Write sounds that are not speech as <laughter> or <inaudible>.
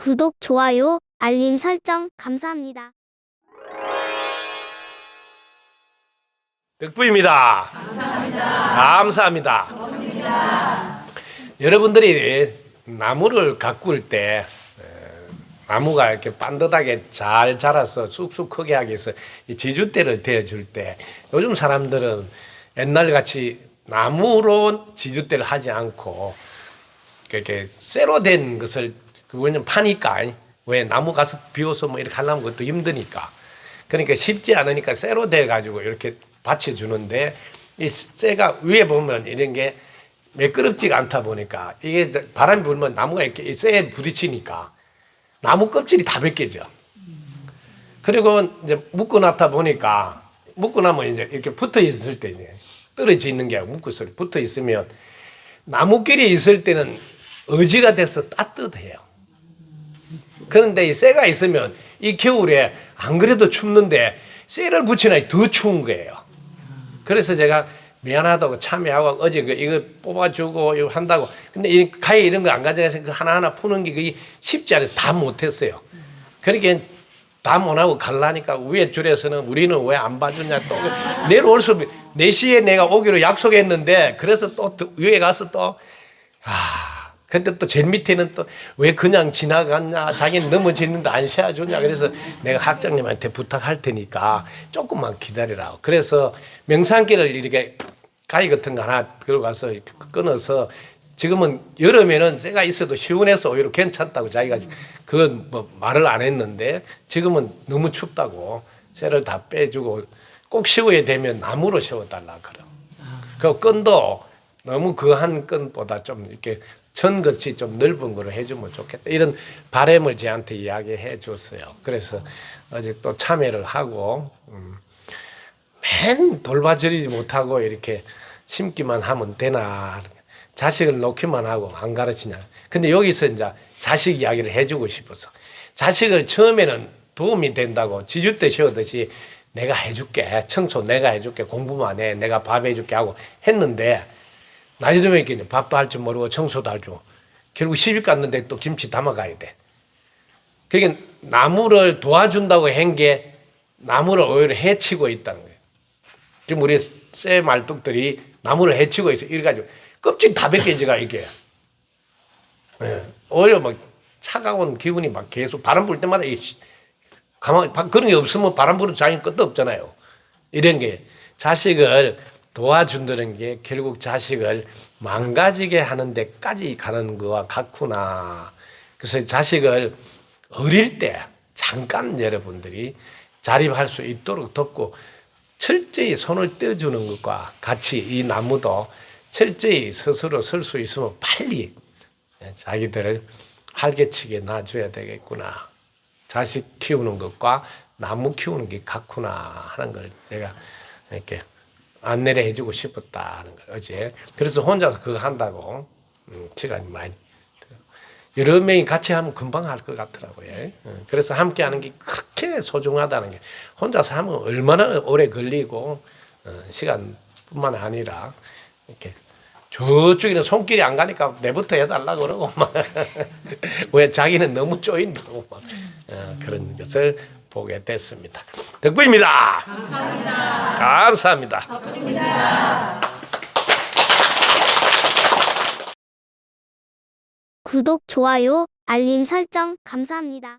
구독, 좋아요, 알림 설정 감사합니다. 덕부입니다. 감사합니다. 감사합니다. 여러분들이 나무를 가꿀 때 에, 나무가 이렇게 반듯하게 잘 자라서 쑥쑥 크게 하기 위해서 이 지주대를 대줄 때 요즘 사람들은 옛날 같이 나무로 지주대를 하지 않고 이렇게 쇠로 된 것을 그거는 파니까 왜 나무 가서 비워서 뭐 이렇게 하려면 그것도 힘드니까 그러니까 쉽지 않으니까 쇠로 돼 가지고 이렇게 받쳐주는데 이 쇠가 위에 보면 이런 게 매끄럽지가 않다 보니까 이게 바람이 불면 나무가 이렇게 이 쇠에 부딪히니까 나무 껍질이 다 벗겨져. 그리고 이제 묶어놨다 보니까 묶어놓으면 이제 이렇게 붙어 있을 때 이제 떨어져 있는 게 묶어서 붙어 있으면 나무끼리 있을 때는 의지가 돼서 따뜻해요. 그런데 이 쇠가 있으면 이 겨울에 안 그래도 춥는데 쇠를 붙이니 더 추운 거예요. 그래서 제가 미안하다고 참여하고 어제 그 이거 뽑아주고 이거 한다고 근데 이 가위 이런 거 안 가져가서 그 하나하나 푸는 게 쉽지 않아서 다 못했어요. 그러니까 다 못하고 갈라니까 위에 줄에서는 우리는 왜 안 봐주냐 또 내려올 수 4시에 내가 오기로 약속했는데 그래서 또 위에 가서 또 아, 근데 또 제일 밑에는 또 왜 그냥 지나갔냐, 자기는 넘어졌는데 안 세워주냐. 그래서 내가 학장님한테 부탁할 테니까 조금만 기다리라고. 그래서 명상기를 이렇게 가위 같은 거 하나 들어가서 끊어서 지금은 여름에는 쇠가 있어도 시원해서 오히려 괜찮다고 자기가 그건 뭐 말을 안 했는데 지금은 너무 춥다고 쇠를 다 빼주고 꼭 시워야 되면 나무로 세워달라 그러. 그 끈도 너무 그한 끈보다 좀 이렇게 천같이 좀 넓은 거로 해주면 좋겠다. 이런 바램을 저한테 이야기해 줬어요. 그래서 어제 또 참여를 하고, 음, 맨 돌봐주지 못하고 이렇게 심기만 하면 되나. 자식을 놓기만 하고 안 가르치냐. 근데 여기서 이제 자식 이야기를 해주고 싶어서. 자식을 처음에는 도움이 된다고 지주 때 세우듯이 내가 해줄게. 청소 내가 해줄게. 공부만 해. 내가 밥 해줄게 하고 했는데 나이 들면 이렇게 밥도 할 줄 모르고 청소도 할 줄. 결국 시집 갔는데 또 김치 담아가야 돼. 그러니까 나무를 도와준다고 한 게 나무를 오히려 해치고 있다는 거예요. 지금 우리 쇠 말뚝들이 나무를 해치고 있어. 이래가지고 껍질 다 벗겨지가 이게. 예. 오히려 막 차가운 기분이 막 계속 바람 불 때마다 이 씨, 가만 히 그런 게 없으면 바람 부는 자기 끝도 없잖아요. 이런 게 자식을 도와준다는 게 결국 자식을 망가지게 하는 데까지 가는 거와 같구나. 그래서 자식을 어릴 때 잠깐 여러분들이 자립할 수 있도록 돕고 철저히 손을 떼주는 것과 같이 이 나무도 철저히 스스로 설 수 있으면 빨리 자기들을 활개치게 놔줘야 되겠구나. 자식 키우는 것과 나무 키우는 게 같구나 하는 걸 제가 이렇게 안내를 해주고 싶었다는 걸 어제. 그래서 혼자서 그거 한다고 음, 시간이 많이. 여러 명이 같이 하면 금방 할 것 같더라고요. 음, 그래서 함께 하는 게 그렇게 소중하다는 게 혼자서 하면 얼마나 오래 걸리고 어, 시간뿐만 아니라 이렇게 저쪽에는 손길이 안 가니까 내부터 해달라 그러고 막 <laughs> 왜 자기는 너무 쪼인다고 막 어, 그런 것을 보게 됐습니다. 덕분입니다. 감사합니다. 감사합니다. 구독, 좋아요, 알림 설정 감사합니다.